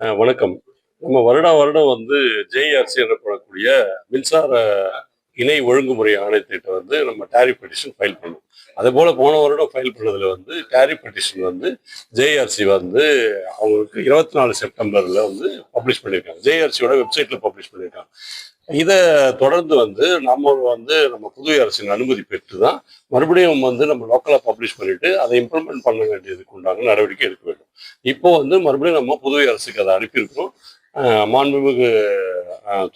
வணக்கம். நம்ம வருடா வருடம் வந்து ஜேஆர்சி எனப்படக்கூடிய மின்சார இணை ஒழுங்குமுறை ஆணையத்திட்ட வந்து நம்ம டேரிஃப் பெட்டிஷன் ஃபைல் பண்ணுவோம் அதே போல போன வருடம் ஃபைல் பண்ணதுல வந்து டேரிஃப் பெட்டிஷன் வந்து ஜேஆர்சி வந்து அவங்களுக்கு இருபத்தி நாலு செப்டம்பர்ல வந்து பப்ளிஷ் பண்ணியிருக்காங்க. ஜேஆர்சியோட வெப்சைட்ல பப்ளிஷ் பண்ணியிருக்காங்க. இதை தொடர்ந்து வந்து நம்ம வந்து நம்ம புதுவை அரசின் அனுமதி பெற்று தான் மறுபடியும் வந்து நம்ம லோக்கலாக பப்ளிஷ் பண்ணிட்டு அதை இம்ப்ளிமெண்ட் பண்ண வேண்டியதுக்கு உண்டான நடவடிக்கை எடுக்க வேண்டும். இப்போ வந்து மறுபடியும் நம்ம புதுவை அரசுக்கு அதை அனுப்பியிருக்கிறோம். மாண்புமிகு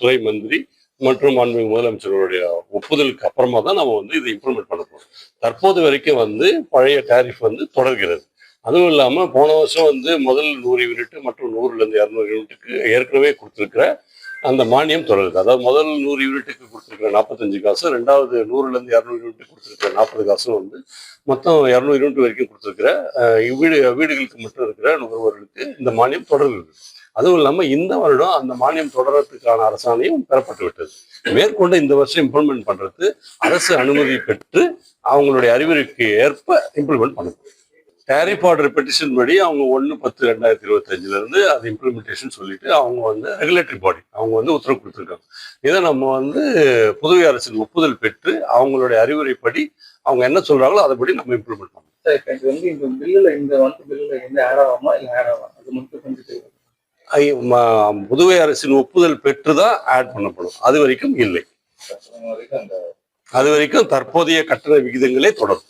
துறை மந்திரி மற்றும் மாண்புமிகு முதலமைச்சருடைய ஒப்புதலுக்கு அப்புறமா தான் நம்ம வந்து இதை இம்ப்ளிமெண்ட் பண்ண போறோம். தற்போது வரைக்கும் வந்து பழைய டேரிஃப் வந்து தொடர்கிறது. அதுவும் இல்லாமல் போன வருஷம் வந்து முதல் நூறு யூனிட் மற்றும் நூறுலேருந்து இரநூறு யூனிட்டுக்கு ஏற்கனவே கொடுத்துருக்கிற அந்த மானியம் தொடருது அதாவது முதல் நூறு யூனிட்டுக்கு கொடுத்துருக்குற நாற்பத்தஞ்சு காசு ரெண்டாவது நூறுலேருந்து இரநூறு யூனிட் கொடுத்துருக்குற நாற்பது காசும் வந்து மொத்தம் இரநூறு யூனிட் வரைக்கும் கொடுத்துருக்குற வீடு வீடுகளுக்கு மட்டும் இருக்கிற நுகர்வோர்களுக்கு இந்த மானியம் தொடருது அதுவும் இல்லாமல் இந்த வருடம் அந்த மானியம் தொடரத்துக்கான அரசாணையும் பெறப்பட்டு விட்டது. மேற்கொண்டு இந்த வருஷம் இம்ப்ளிமெண்ட் பண்ணுறது அரசு அனுமதி பெற்று அவங்களுடைய அறிவுரைக்கு ஏற்ப இம்ப்ளிமெண்ட் பண்ணணும் டேரிஃப் ஆர்டர் பெட்டிஷன் படி அவங்க ஒன்று பத்து ரெண்டாயிரத்தி இருபத்தஞ்சுல இருந்து அது இம்ப்ளிமெண்டேஷன் சொல்லிட்டு அவங்க வந்து ரெகுலேட்டரி பாடி அவங்க வந்து உத்தரவு கொடுத்துருக்காங்க. இதை நம்ம வந்து புதுவை அரசின் ஒப்புதல் பெற்று அவங்களுடைய அறிவுரைப்படி அவங்க என்ன சொல்றாங்களோ அதைப்படி நம்ம இம்ப்ளிமெண்ட் பண்ணணும். இது வந்து இந்த பில்லுல இந்த வந்து பில்லுல எந்த ஆட் ஆகாமா? இல்லை ஆட் ஆகும் அது மட்டும் கொஞ்சம் புதுவை அரசின் ஒப்புதல் பெற்று தான் ஆட் பண்ணப்படும். அது வரைக்கும் இல்லை. அது வரைக்கும் தற்போதைய கட்டண விகிதங்களே தொடரும்.